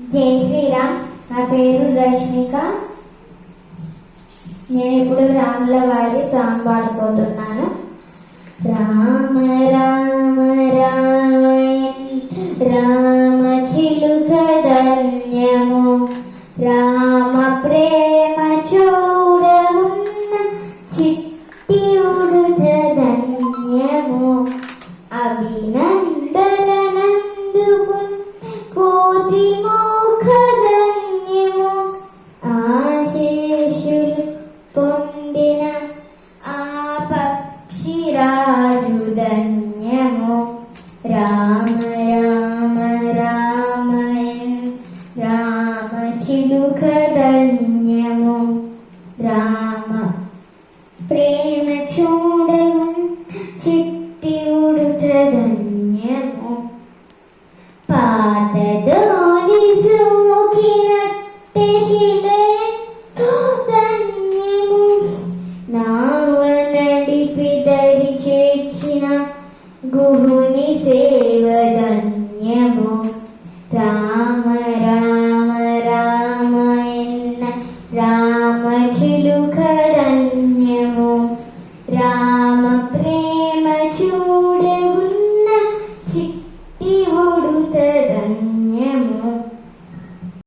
జై శ్రీరామ్. నా పేరు రష్మిక. నేను ఇప్పుడు రాముల వారి సాంగ్ పాడిపోతున్నాను రామ రామ రామ రామ చిలుక ధన్యము. రామ ప్రేమ చూడగున్న చిట్టి ఉడుత ధన్యము. అభినంద చిలుకదన్యము రామ ప్రేమ చూడము చిట్టి ఉడుట ధన్యము పాతదోలి సోకినట్టె శిలే ధన్యము నావ నడిపిదరి చేర్చిన గుహుని సేవ ధన్యము రామ मुखरन्यमो रामप्रेमचू